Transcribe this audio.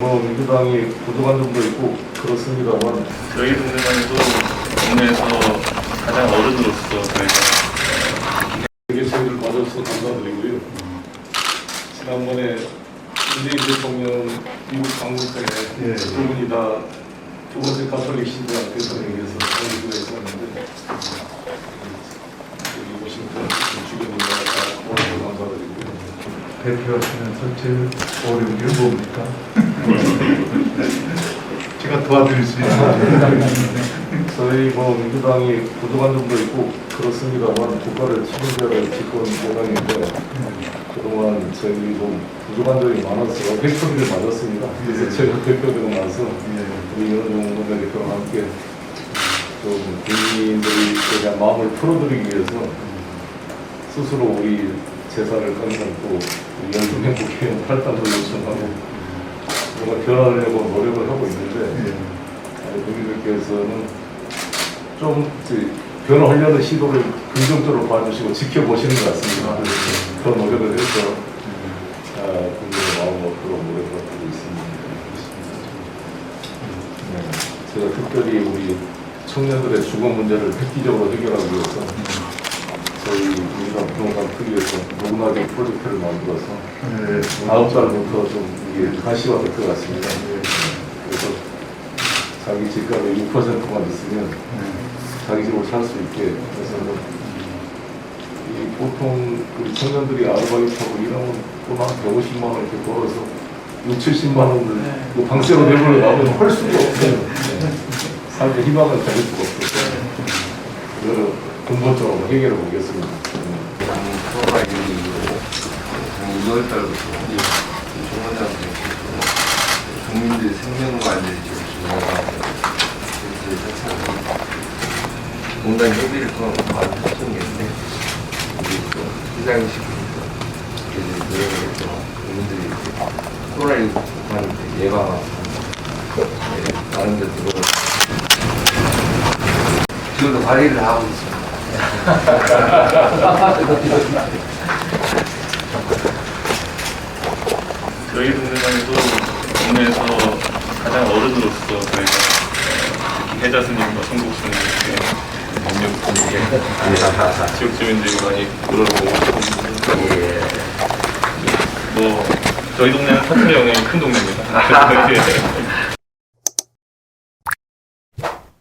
뭐 민주당이 부족한 점도 있고 그렇습니다만 저희 동네만해도 동네에서 가장 어른으로서 저희가 저희를 봐줘서 감사드리고요. 지난번에 문재인 대통령 미국 방문 때 예, 예. 두 분이 다 두 번째 가톨릭 신부한테 대통령에서 공부가 있었는데 여기 워싱턴 주변인가 다 오셔서 감사드리고요. 대표하시면서 제일 어려운 게 뭡니까? 제가 도와드릴 수 있는 저희 뭐 민주당이 부족한 점도 있고 그렇습니다만 국가를 책임져야 집권 여당인데 그동안 저희 좀 부족한 점이 많아서 팩토리를 맞았습니다. 그래서 제가 대표되고 나서 우리 연정 대표와 함께 좀 국민들이 그냥 마음을 풀어드리기 위해서 스스로 우리 제사를 끊고 우리 연중행복회원 탈당을 요청하고 뭔가 변화하려고 노력을 하고 있는데 국민들께서는 좀 이제 변화하려는 시도를 긍정적으로 봐주시고 지켜보시는 것 같습니다. 더 노력을 해서 아, 국민의 마음 얻도록 노력을 하고 있습니다. 네. 제가 특별히 우리 청년들의 주거 문제를 획기적으로 해결하기 위해서 저희 부동산 특위에서 노문화적 프로젝트를 만들어서 다음 달부터 좀 이게 가시화 될 것 같습니다. 그래서 자기 집값의 6%만 있으면 자기 집을 살 수 있게 그래서 이 보통 우리 청년들이 아르바이트하고 일하면 또한 150만 원 이렇게 벌어서 6, 70만 원을 그 방세로 내버려 놔면 할 수가 없어요. 삶의 희망을 가질 수가 그거를 근본 적으로 해결해 보겠습니다. 코로나 이후로 2월 달부터 중원장들이 국민들의 생명관리를 지금 중요하고 공단 협의를 통한 많은 협정인데 우리 또 시장식으로 이렇게 노력을 해서 국민들이 코로나19 국가를 예방하고 네, 다른 데 들어가 지금도 발의를 하고 있습니다. 저희 동네만해도 동네에서 가장 어른으로서 저희가 해자 스님과 성국 스님 이렇게 법령 분위기 지역 주민들이 많이 물어보고 뭐 저희 동네는 사촌 영향이 큰 동네입니다.